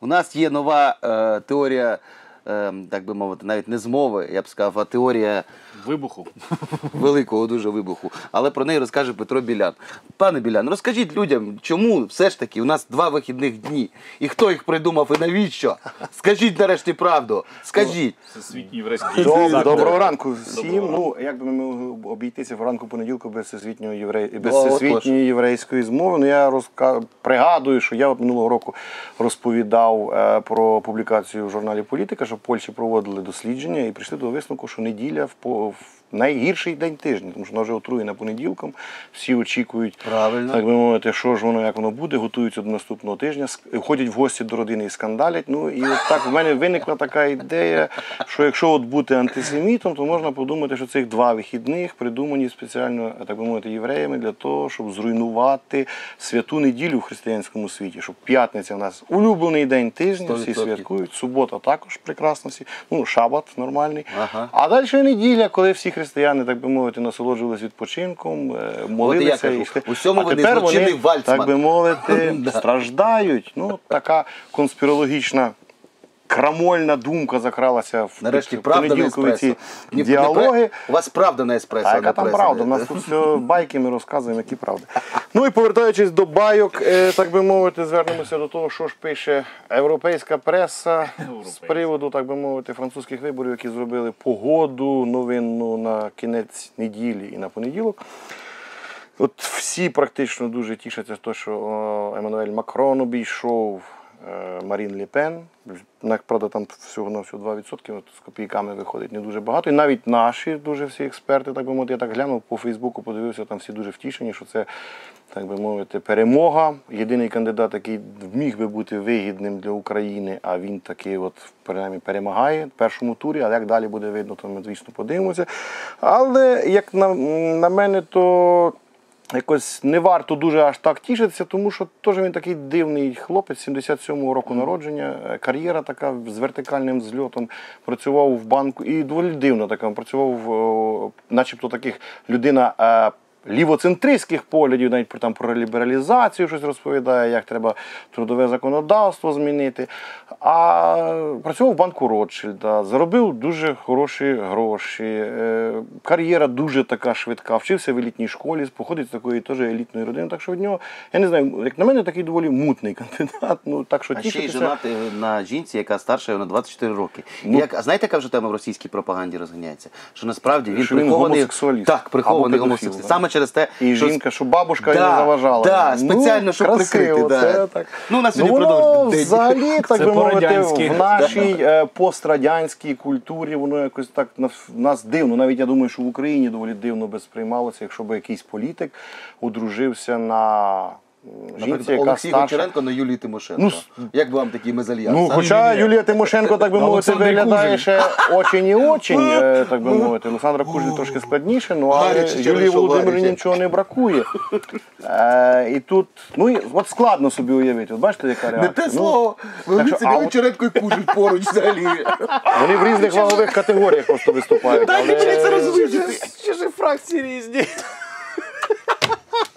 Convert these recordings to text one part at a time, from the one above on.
У нас є нова е, теорія, так би мовити, навіть не змови, я б сказав, а теорія Вибуху. великого дуже вибуху. Але про неї розкаже Петро Білян. Пане Білян, розкажіть людям, чому все ж таки у нас два вихідних дні? І хто їх придумав і навіщо? Скажіть нарешті правду. Скажіть. Всесвітній єврейський Доб-. Доброго ранку всім. Доброго Ну як би ми могли обійтися в ранку понеділку без всесвітнього єврей... без всесвітньої єврейської змови. Ну я розка... пригадую, що я от минулого року розповідав е, про публікацію в журналі Політика, що в Польщі проводили дослідження і прийшли до висновку, що неділя в найгірший день тижня, тому що вона вже отруєна понеділком. Всі очікують, Правильно. так би мовити, що ж воно, як воно буде, готуються до наступного тижня, ходять в гості до родини і скандалять. Ну і от так в мене виникла така ідея, що якщо от бути антисемітом, то можна подумати, що цих два вихідних придумані спеціально, так би мовити, євреями для того, щоб зруйнувати святу неділю в християнському світі. Щоб п'ятниця в нас улюблений день тижня, всі 100%. святкують, субота також прекрасно, всі, ну шабат нормальний. Ага. А далі неділя, коли всі християни, так би мовити, насолоджувалися відпочинком, е, молилися. і йшли. Усьому а винний тепер вони, Вальцман. так би мовити, страждають. Ну, така конспірологічна. Крамольна думка закралася в Нарешті правда на понеділкові ці діалоги. У вас правда на еспресо. А а яка там правда? У нас тут все байки, ми розказуємо, які правди. Ну і повертаючись до байок, е, так би мовити, звернемося до того, що ж пише європейська преса з приводу, так би мовити, французьких виборів, які зробили погоду новинну на кінець неділі і на понеділок. От всі практично дуже тішаться, то, що Еммануель Макрон обійшов Марін Ле Пен. На- Правда, там всього на всього 2%, от з копійками виходить не дуже багато. І навіть наші дуже всі експерти, так би мовити, я так глянув по Фейсбуку, подивився, там всі дуже втішені, що це, так би мовити, перемога. Єдиний кандидат, який міг би бути вигідним для України, а він таки от принаймні перемагає в першому турі, а як далі буде видно, то ми, звісно, подивимося. Але як на, на мене, то якось не варто дуже аж так тішитися, тому що теж він такий дивний хлопець, 77-го року народження, е, кар'єра така з вертикальним зльотом, працював в банку і доволі дивно така. Працював, начебто таких людина. Лівоцентристських поглядів, навіть про там про лібералізацію щось розповідає, як треба трудове законодавство змінити. А працював в банку Ротшильда, заробив дуже хороші гроші. е, Кар'єра дуже така швидка. Вчився в елітній школі, походить з такої теж елітної родини. Так що від нього, я не знаю, як на мене, такий доволі мутний кандидат. Ну так що А ще й женатий на жінці, яка старша його на 24 роки. Ну. Як, а знаєте, яка вже тема в російській пропаганді розганяється? Що насправді він Що він гомосексуаліст. Так, прихований гомосексуаліст. Саме через те, І що жінка, що бабушка Да, не заважала. да, Ну, щоб красиво, прикрити, да. Це так. Ну, на сьогодні ну, продовжує взагалі, так Це би мовити, в нашій е, пострадянській культурі воно якось так в нас дивно. Навіть я думаю, що в Україні доволі дивно би сприймалося, якщо б якийсь політик одружився на жінці, яка Олексій старша. Гончаренко на Юлії Тимошенко. Ну, Як би вам такий мезальянс? Ну, а? хоча Юлія Тимошенко, так би мовити, виглядає Кужель. ще очень і очень, е, так би мовити. Олександра Кужель трошки складніше, ну але Гаряче, Юлії Володимирівні гаряче. нічого не бракує. Е, і тут, ну і от складно собі уявити. От бачите, яка Не те Ну, слово. Так що, собі а от- Гончаренко і Кужель поруч взагалі. Вони в різних вагових категоріях просто виступають. Мені це розвидіти. Ще ж фракції різні.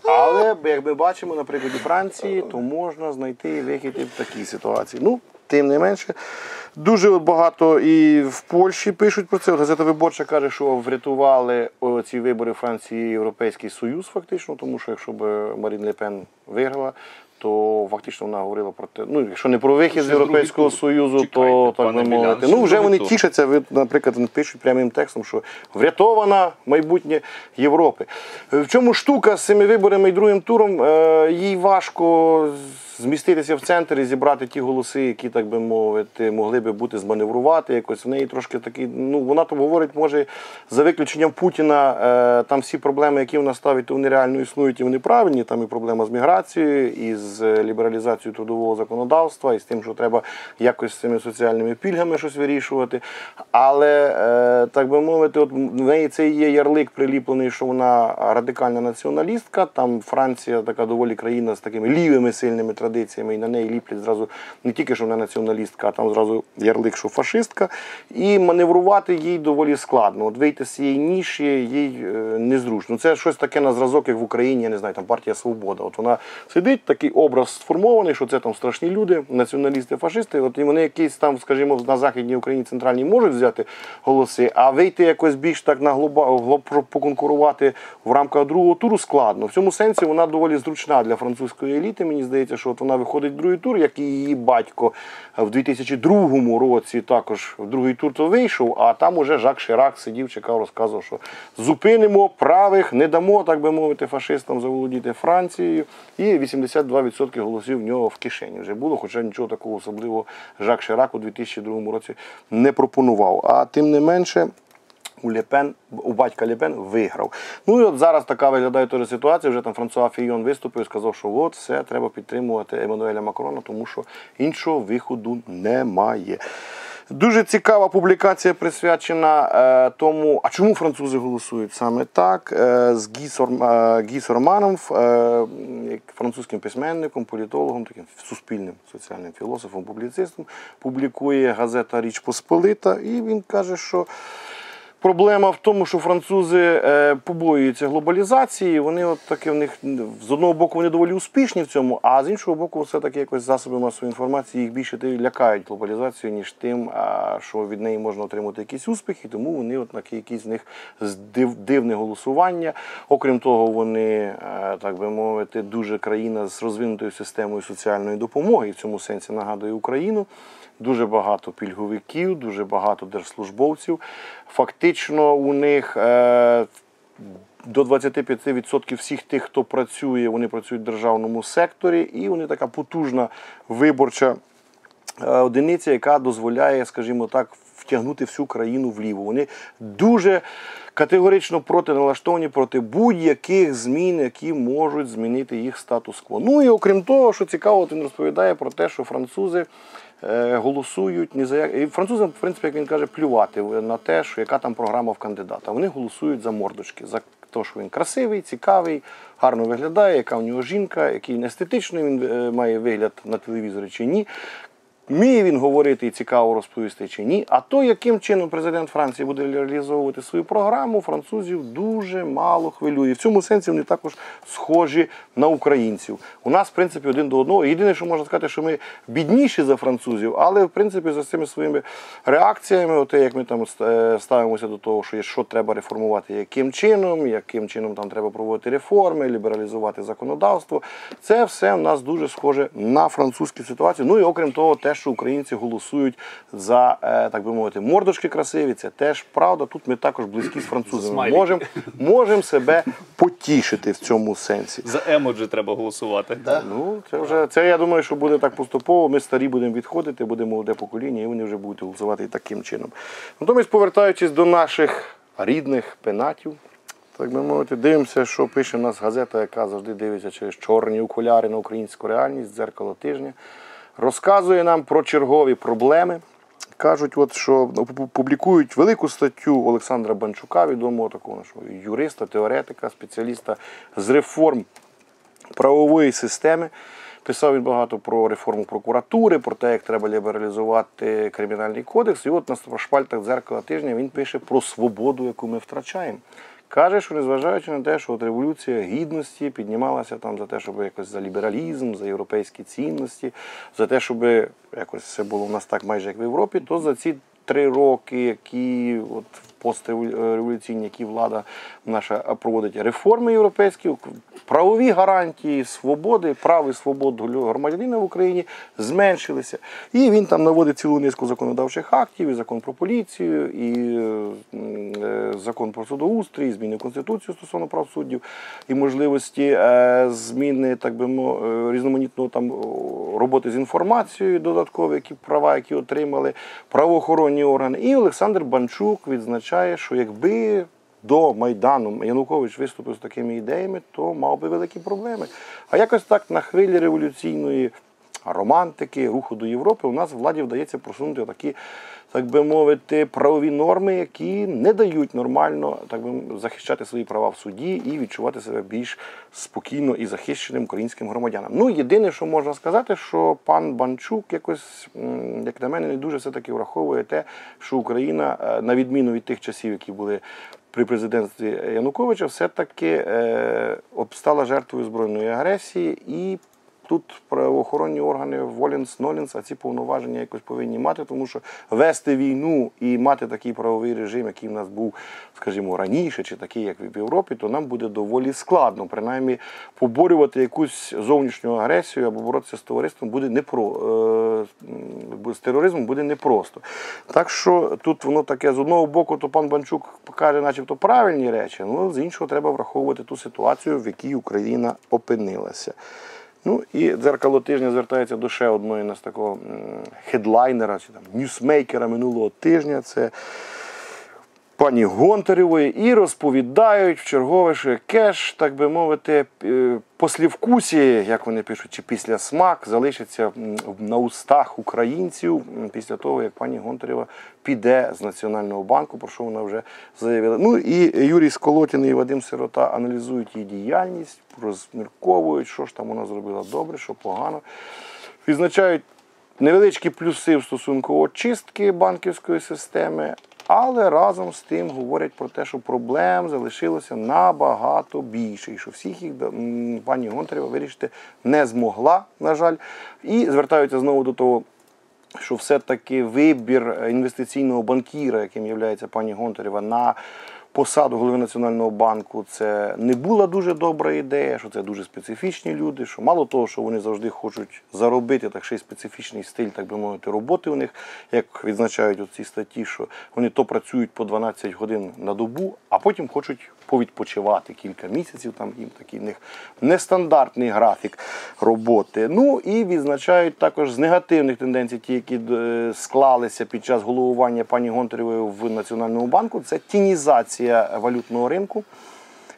Але як ми бачимо на прикладі Франції, то можна знайти вихід і в такій ситуації. Ну, тим не менше. Дуже багато і в Польщі пишуть про це. Газета Виборча каже, що врятували ці вибори Франції Європейський Союз, фактично, тому що якщо б Марін Лепен виграла, то фактично вона говорила про те, ну якщо не про вихід з Європейського. Союзу, то так би мовити. Ну вже вони тішаться, ви, наприклад, пишуть прямим текстом, що врятована майбутнє Європи. В чому штука з цими виборами і другим туром? Е, Їй важко зміститися в центр і зібрати ті голоси, які, так би мовити, могли би бути зманеврувати. Якось в неї трошки такий. Ну вона там говорить, може, за виключенням Путіна, е, там всі проблеми, які вона ставить, то вони реально існують і вони правильні. Там і проблема з міграцією, і з лібералізацією трудового законодавства, і з тим, що треба якось з цими соціальними пільгами щось вирішувати. Але, е, так би мовити, от в неї це є ярлик приліплений, що вона радикальна націоналістка. Там Франція така доволі країна з такими лівими сильними традиціями. Традиціями, і на неї ліплять зразу не тільки що вона націоналістка, а там зразу ярлик, що фашистка. І маневрувати їй доволі складно. От вийти з цієї ніші їй е, незручно. Це щось таке на зразок, як в Україні, я не знаю, там партія Свобода. От вона сидить, такий образ сформований, що це там страшні люди, націоналісти, фашисти. От і вони якісь там, скажімо, на західній Україні центральній можуть взяти голоси, а вийти якось більш так на глоба поконкурувати в рамках другого туру складно. В цьому сенсі вона доволі зручна для французької еліти. Мені здається, що вона виходить в другий тур, як і її батько в 2002 році також в другий тур то вийшов, а там уже Жак Ширак сидів, чекав, розказував, що зупинимо правих, не дамо, так би мовити, фашистам заволодіти Францією. І 82% голосів в нього в кишені вже було, хоча нічого такого особливого Жак Ширак у 2002 році не пропонував. А тим не менше. У Лепен, у батька Лепен виграв. Ну і от зараз така виглядає теж ситуація. Вже там Франсуа Фійон виступив і сказав, що от все треба підтримувати Еммануеля Макрона, тому що іншого виходу немає. Дуже цікава публікація присвячена е, тому, а чому французи голосують саме так. Е, з Гі, Сорм, е, е, французьким письменником, політологом, таким суспільним соціальним філософом, публіцистом, публікує газета Річ Посполита, і він каже, що. Проблема в тому, що французи е, побоюються глобалізації. Вони от таки в них з одного боку вони доволі успішні в цьому, а з іншого боку, все таки якось засоби масової інформації їх більше лякають глобалізацією, ніж тим, що від неї можна отримати якісь успіхи. Тому вони от такі якісь з них дивне голосування. Окрім того, вони е, так би мовити, дуже країна з розвинутою системою соціальної допомоги. І в цьому сенсі нагадує Україну. Дуже багато пільговиків, дуже багато держслужбовців. Фактично, у них е, до 25% всіх тих, хто працює, вони працюють в державному секторі, і вони така потужна виборча е, одиниця, яка дозволяє, скажімо так, втягнути всю країну вліво. Вони дуже категорично проти налаштовані проти будь-яких змін, які можуть змінити їх статус-кво. Ну і окрім того, що цікаво, він розповідає про те, що французи. е, Голосують ні за як і французам, в принципі, як він каже, плювати на те, що яка там програма в кандидата. Вони голосують за мордочки, за те, що він красивий, цікавий, гарно виглядає, яка в нього жінка, який естетичний він е, має вигляд на телевізорі чи ні. Вміє він говорити і цікаво розповісти чи ні. А то, яким чином президент Франції буде реалізовувати свою програму, французів дуже мало хвилює. В цьому сенсі вони також схожі на українців. У нас, в принципі, один до одного. Єдине, що можна сказати, що ми бідніші за французів, але в принципі за цими своїми реакціями, от як ми там е, ставимося до того, що є що треба реформувати, яким чином, яким чином там треба проводити реформи, лібералізувати законодавство. Це все в нас дуже схоже на французьку ситуацію. Ну і окрім того, те, що українці голосують за е, так би мовити, мордочки красиві, це теж правда. Тут ми також близькі з французами. Можемо можем себе потішити в цьому сенсі. За емоджі треба голосувати. Ну, це вже це я думаю, що буде так поступово. Ми старі будемо відходити, буде молоде покоління, і вони вже будуть голосувати і таким чином. Натомість, повертаючись до наших рідних пенатів, так би мовити, дивимося, що пише в нас газета, яка завжди дивиться через чорні окуляри на українську реальність, дзеркало тижня. Розказує нам про чергові проблеми. Кажуть, от, що публікують велику статтю Олександра Банчука, відомого такого нашого юриста, теоретика, спеціаліста з реформ правової системи. Писав він багато про реформу прокуратури, про те, як треба лібералізувати кримінальний кодекс. І от на шпальтах дзеркала тижня він пише про свободу, яку ми втрачаємо. Каже, що незважаючи на те, що от революція гідності піднімалася там за те, щоб якось за лібералізм, за європейські цінності, за те, щоб якось все було у нас так майже як в Європі, то за ці три роки, які от постреволюційні, які влада наша проводить реформи європейські, правові гарантії свободи, прав і свобод громадянина в Україні зменшилися. І він там наводить цілу низку законодавчих актів, і закон про поліцію, і е, закон про судоустрій, зміни в Конституцію стосовно прав суддів, і можливості е, зміни, так би мовити, різноманітного там роботи з інформацією, додаткові які права, які отримали правоохоронні органи. І Олександр Банчук відзначає, що якби до Майдану Янукович виступив з такими ідеями, то мав би великі проблеми. А якось так на хвилі революційної романтики, руху до Європи, у нас владі вдається просунути такі, так би мовити, правові норми, які не дають нормально так би захищати свої права в суді і відчувати себе більш спокійно і захищеним українським громадянам. Ну, єдине, що можна сказати, що пан Банчук якось, як на мене, не дуже все-таки враховує те, що Україна, е, на відміну від тих часів, які були при президентстві Януковича, все-таки е, обстала жертвою збройної агресії і Тут правоохоронні органи Волінс, Нолінс, а ці повноваження якось повинні мати, тому що вести війну і мати такий правовий режим, який в нас був, скажімо, раніше, чи такий, як в Європі, то нам буде доволі складно. Принаймні, поборювати якусь зовнішню агресію або боротися з товариством буде непро е, з тероризмом буде непросто. Так що тут воно таке з одного боку, то пан Банчук каже, начебто правильні речі, ну з іншого треба враховувати ту ситуацію, в якій Україна опинилася. Ну і дзеркало тижня звертається до ще одної нас такого хедлайнера чи там ньюсмейкера минулого тижня. Це пані Гонтаревої і розповідають в чергове, що кеш, так би мовити, е, послівкусі, як вони пишуть, чи після смак залишиться на устах українців після того, як пані Гонтарева піде з Національного банку, про що вона вже заявила. Ну і Юрій Сколотін і Вадим Сирота аналізують її діяльність, розмірковують, що ж там вона зробила добре, що погано. Відзначають невеличкі плюси в стосунку очистки банківської системи, але разом з тим говорять про те, що проблем залишилося набагато більше, і що всіх їх пані Гонтарева вирішити не змогла, на жаль, і звертаються знову до того. Що все-таки вибір інвестиційного банкіра, яким є пані Гонтарева, на посаду голови Національного банку, це не була дуже добра ідея, що це дуже специфічні люди. Що мало того, що вони завжди хочуть заробити, так ще й специфічний стиль, так би мовити, роботи у них, як відзначають у цій статті, що вони то працюють по 12 годин на добу, а потім хочуть повідпочивати кілька місяців. Там їм такий в них нестандартний графік роботи. Ну і відзначають також з негативних тенденцій, ті, які е, склалися під час головування пані Гонтаревої в Національному банку, це тінізація валютного ринку.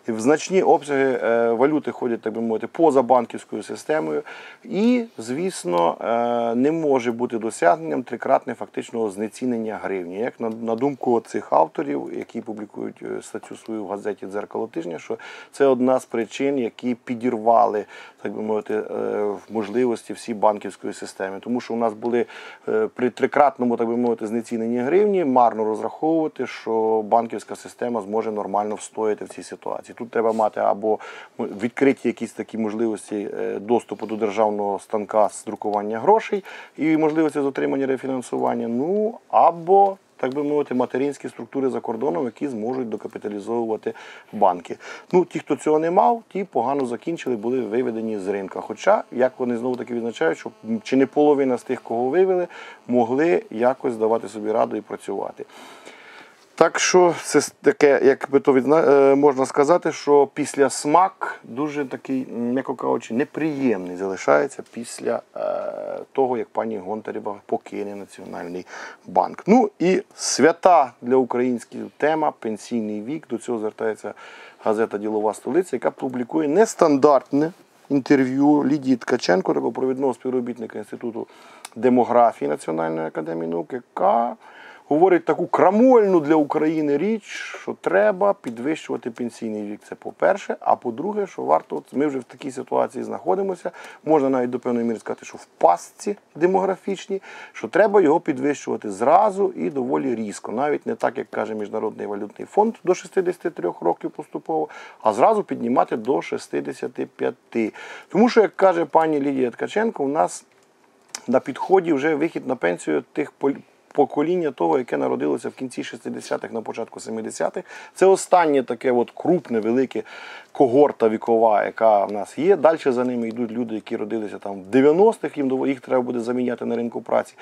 В значні обсяги е, валюти ходять, так би мовити, поза банківською системою. І, звісно, е, не може бути досягненням трикратне фактичного знецінення гривні. Як на, думку цих авторів, які публікують е, статтю свою в газеті Дзеркало тижня, що це одна з причин, які підірвали, так би мовити, в можливості всі банківської системи. Тому що у нас були при трикратному, так би мовити, знеціненні гривні, марно розраховувати, що банківська система зможе нормально встояти в цій ситуації. Тут треба мати або відкриті якісь такі можливості е, доступу до державного станка з друкування грошей і можливості з отримання рефінансування. Ну або так би мовити, материнські структури за кордоном, які зможуть докапіталізовувати банки. Ну, ті, хто цього не мав, ті погано закінчили, були виведені з ринка. Хоча, як вони знову таки відзначають, що чи не половина з тих, кого вивели, могли якось давати собі раду і працювати. Так що це таке, як би то відзна... е, можна сказати, що після смак дуже такий, м'яко кажучи, неприємний залишається після е, того, як пані Гонтарєва покине Національний банк. Ну і свята для українських тема пенсійний вік. До цього звертається газета Ділова столиця, яка публікує нестандартне інтерв'ю Лідії Ткаченко, такого провідного співробітника Інституту демографії Національної академії наук, яка говорить таку крамольну для України річ, що треба підвищувати пенсійний вік. Це по-перше. А по-друге, що варто, ми вже в такій ситуації знаходимося. Можна навіть до певної міри сказати, що в пастці демографічній, що треба його підвищувати зразу і доволі різко. Навіть не так, як каже Міжнародний валютний фонд до 63 років поступово, а зразу піднімати до 65. Тому що, як каже пані Лідія Ткаченко, у нас на підході вже вихід на пенсію тих покоління того, яке народилося в кінці 60-х, на початку 70-х. Це останнє таке от крупне, велике когорта вікова, яка в нас є. Далі за ними йдуть люди, які родилися там в 90-х, їм їх треба буде заміняти на ринку праці.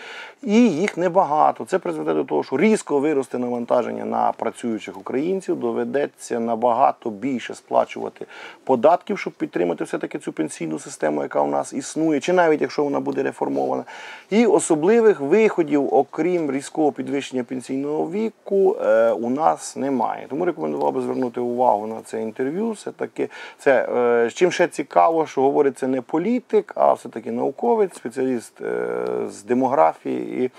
І їх небагато. Це призведе до того, що різко виросте навантаження на працюючих українців, доведеться набагато більше сплачувати податків, щоб підтримати все-таки цю пенсійну систему, яка у нас існує, чи навіть якщо вона буде реформована. І особливих виходів, окрім різкого підвищення пенсійного віку, е, у нас немає. Тому рекомендував би звернути увагу на це інтерв'ю. Все таки, це е, чим ще цікаво, що говорить це не політик, а все-таки науковець, спеціаліст е, з демографії. І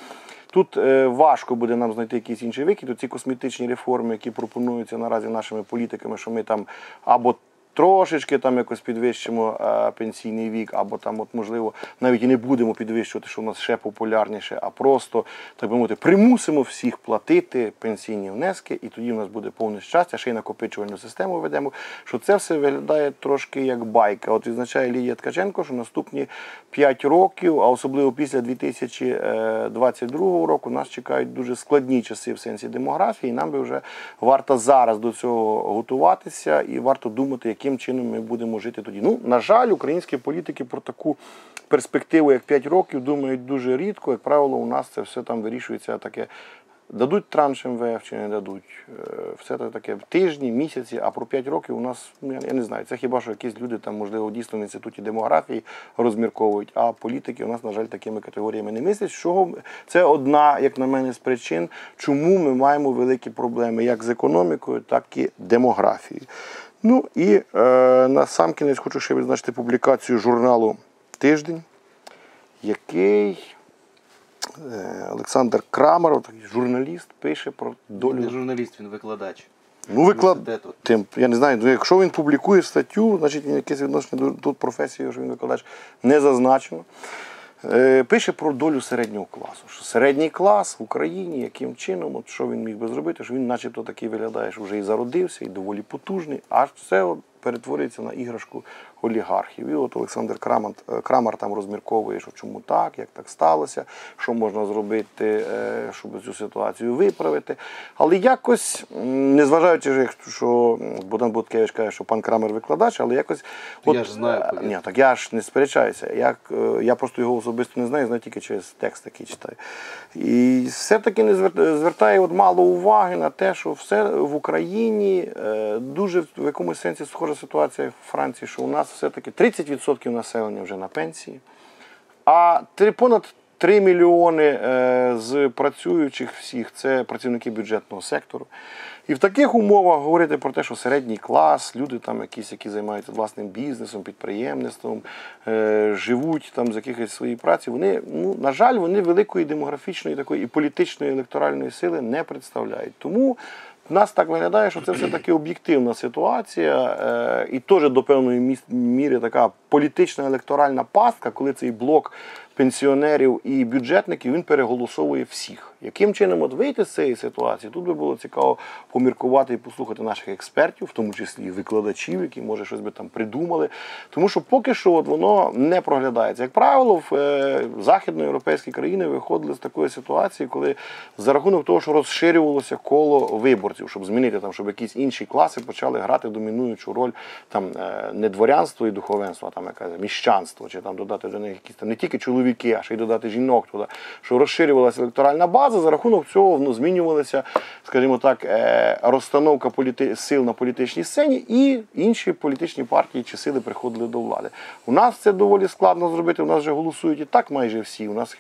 Тут е, важко буде нам знайти якийсь інший вихід. Ці косметичні реформи, які пропонуються наразі нашими політиками, що ми там або трошечки там якось підвищимо е, пенсійний вік, або там, от можливо, навіть і не будемо підвищувати, що в нас ще популярніше, а просто так би мовити, примусимо всіх платити пенсійні внески, і тоді в нас буде повне щастя, ще й накопичувальну систему ведемо. Що це все виглядає трошки як байка. От відзначає Лілія Ткаченко, що наступні 5 років, а особливо після 2022 року, нас чекають дуже складні часи в сенсі демографії. і Нам би вже варто зараз до цього готуватися і варто думати, яким чином ми будемо жити тоді. Ну, на жаль, українські політики про таку перспективу, як 5 років, думають дуже рідко. Як правило, у нас це все там вирішується таке. Дадуть транш МВФ чи не дадуть. Е, Все це таке тижні, місяці, а про 5 років у нас, ну я не знаю, це хіба що якісь люди там, можливо, дійсно в інституті демографії розмірковують, а політики у нас, на жаль, такими категоріями не мислять. Що це одна, як на мене, з причин, чому ми маємо великі проблеми як з економікою, так і демографією. Ну і е, на сам кінець хочу ще відзначити публікацію журналу Тиждень, який е, Олександр Крамаров, журналіст, пише про долю. не журналіст, він викладач. Ну, виклад... Тим, я не знаю, ну, якщо він публікує статтю, значить він якесь відношення до професії, що він викладач, не зазначено. Е, пише про долю середнього класу. Що середній клас в Україні, яким чином, от що він міг би зробити, що він начебто такий виглядає, що вже і зародився, і доволі потужний, а це от перетворюється на іграшку олігархів. І от Олександр Крамар, Крамар там розмірковує, що чому так, як так сталося, що можна зробити, е, щоб цю ситуацію виправити. Але якось, незважаючи, що Богдан Буткевич каже, що пан Крамер викладач, але якось. Я ж знаю, е. Ні, так я ж не сперечаюся. Е, я просто його особисто не знаю, знаю тільки через текст, який читаю. І все-таки не звертає от мало уваги на те, що все в Україні е, дуже в якомусь сенсі схожа ситуація в Франції, що у нас все-таки 30% населення вже на пенсії, а понад 3 мільйони е, з працюючих всіх це працівники бюджетного сектору. І в таких умовах говорити про те, що середній клас, люди там якісь, які займаються власним бізнесом, підприємництвом, е, живуть там з якихось своєї праці, вони, ну, на жаль, вони великої демографічної такої і політичної електоральної сили не представляють. Тому нас так виглядає, що це все-таки об'єктивна ситуація, е, і теж до певної міри така політична електоральна пастка, коли цей блок пенсіонерів і бюджетників він переголосовує всіх. Яким чином от вийти з цієї ситуації? Тут би було цікаво поміркувати і послухати наших експертів, в тому числі і викладачів, які може щось би там придумали. Тому що поки що от воно не проглядається. Як правило, в е, західноєвропейські країни виходили з такої ситуації, коли за рахунок того, що розширювалося коло виборців, щоб змінити там, щоб якісь інші класи почали грати домінуючу роль там е, не дворянство і духовенство, а там якесь міщанство, чи там додати до них якісь там не тільки чоловіки, а ще й додати жінок туди, що розширювалася електоральна база. За рахунок цього ну, змінювалася, скажімо так, е, розстановка політи... сил на політичній сцені, і інші політичні партії чи сили приходили до влади. У нас це доволі складно зробити. У нас вже голосують і так майже всі. У нас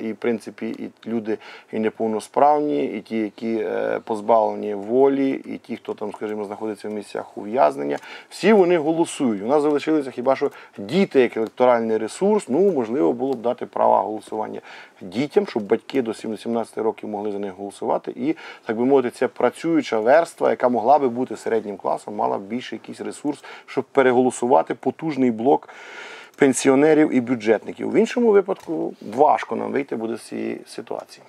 і в принципі і люди і неповносправні, і ті, які е, позбавлені волі, і ті, хто там, скажімо, знаходиться в місцях ув'язнення. Всі вони голосують. У нас залишилися хіба що діти як електоральний ресурс. Ну можливо було б дати права голосування дітям, щоб батьки до 17 років могли за них голосувати. І так би мовити, ця працююча верства, яка могла би бути середнім класом, мала б більше якийсь ресурс, щоб переголосувати потужний блок пенсіонерів і бюджетників. В іншому випадку важко нам вийти буде з цієї ситуації.